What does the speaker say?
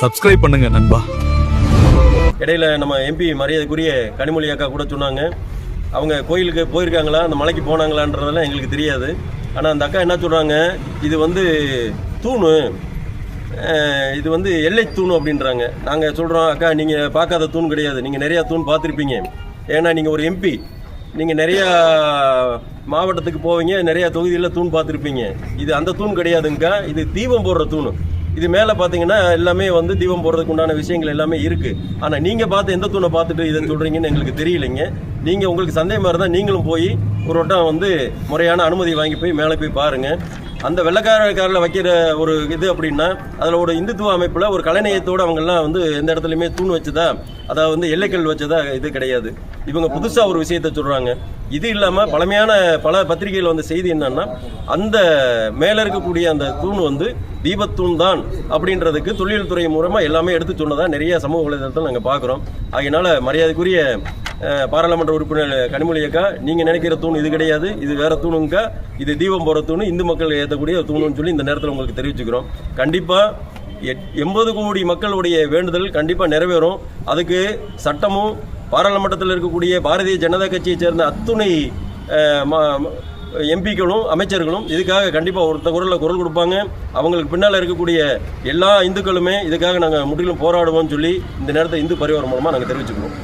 Subscribe பண்ணுங்க நண்பா. இடையில நம்ம எம்பி மரியாதைக்குரிய கனிமொழி அக்கா கூட சொன்னாங்க. அவங்க கோயிலுக்கு போயிருக்காங்களா அந்த மலைக்கு போனாங்களான்றதெல்லாம் எங்களுக்கு தெரியாது. ஆனால் அந்த அக்கா என்ன சொல்கிறாங்க இது வந்து தூணு. இது வந்து எல்லை தூண் அப்படின்றாங்க. நாங்கள் சொல்கிறோம் அக்கா நீங்கள் பார்க்காத தூண் கிடையாது. நீங்கள் நிறையா தூண் பார்த்துருப்பீங்க. ஏன்னா நீங்கள் ஒரு எம்பி நீங்கள் நிறையா மாவட்டத்துக்கு போவீங்க நிறையா தொகுதியில் தூண் பார்த்துருப்பீங்க. இது அந்த தூண் கிடையாதுங்கக்கா இது தீபம் போடுற தூணு. இது மேலே பார்த்தீங்கன்னா எல்லாமே வந்து தீபம் போடுறதுக்கு உண்டான விஷயங்கள் எல்லாமே இருக்கு. ஆனால் நீங்கள் பார்த்து எந்த தூணை பார்த்துட்டு இதை சொல்கிறீங்கன்னு எங்களுக்கு தெரியலைங்க. நீங்கள் உங்களுக்கு சந்தேகமாக இருந்தால் நீங்களும் போய் ஒரு வட்டம் வந்து முறையான அனுமதி வாங்கி போய் மேலே போய் பாருங்கள் அந்த வெள்ளக்காரக்காரில் வைக்கிற ஒரு இது அப்படின்னா அதில் ஒரு இந்துத்துவ அமைப்பில் ஒரு கலைநயத்தோடு அவங்கெல்லாம் வந்து எந்த இடத்துலையுமே தூண் வச்சதா அதாவது வந்து எல்லைக்கல் வச்சதா இது கிடையாது. இவங்க புதுசாக ஒரு விஷயத்த சொல்கிறாங்க இது இல்லாமல் பழமையான பல பத்திரிகையில் வந்த செய்தி என்னன்னா அந்த மேலே இருக்கக்கூடிய அந்த தூண் வந்து தீபத்தூண் தான் அப்படின்றதுக்கு தொழில்துறை மூலமாக எல்லாமே எடுத்து சொன்னதாக நிறைய சமூக வலைதளத்தில் நாங்கள் பார்க்குறோம் அதனால் மரியாதைக்குரிய பாராளுமன்ற உறுப்பினர் கனிமொழி அக்கா நீங்கள் நினைக்கிற தூண் இது கிடையாது இது வேற தூணுங்கக்கா இது தீபம் போகிற தூண் இந்து மக்கள் ஏற்றக்கூடிய தூணுன்னு சொல்லி இந்த நேரத்தில் உங்களுக்கு தெரிவிச்சுக்கிறோம். கண்டிப்பாக எண்பது கோடி மக்களுடைய வேண்டுதல் கண்டிப்பாக நிறைவேறும். அதுக்கு சட்டமும் பாராளுமன்றத்தில் இருக்கக்கூடிய பாரதிய ஜனதா கட்சியை சேர்ந்த அத்துணை எம்பிக்களும் அமைச்சர்களும் இதுக்காக கண்டிப்பாக ஒருத்த குரலில் குரல் கொடுப்பாங்க. அவங்களுக்கு பின்னால் இருக்கக்கூடிய எல்லா இந்துக்களுமே இதுக்காக நாங்கள் முற்றிலும் போராடுவோம்னு சொல்லி இந்த நேரத்தை இந்து பரிவாரம் மூலமாக நாங்கள் தெரிவிச்சுக்கிறோம்.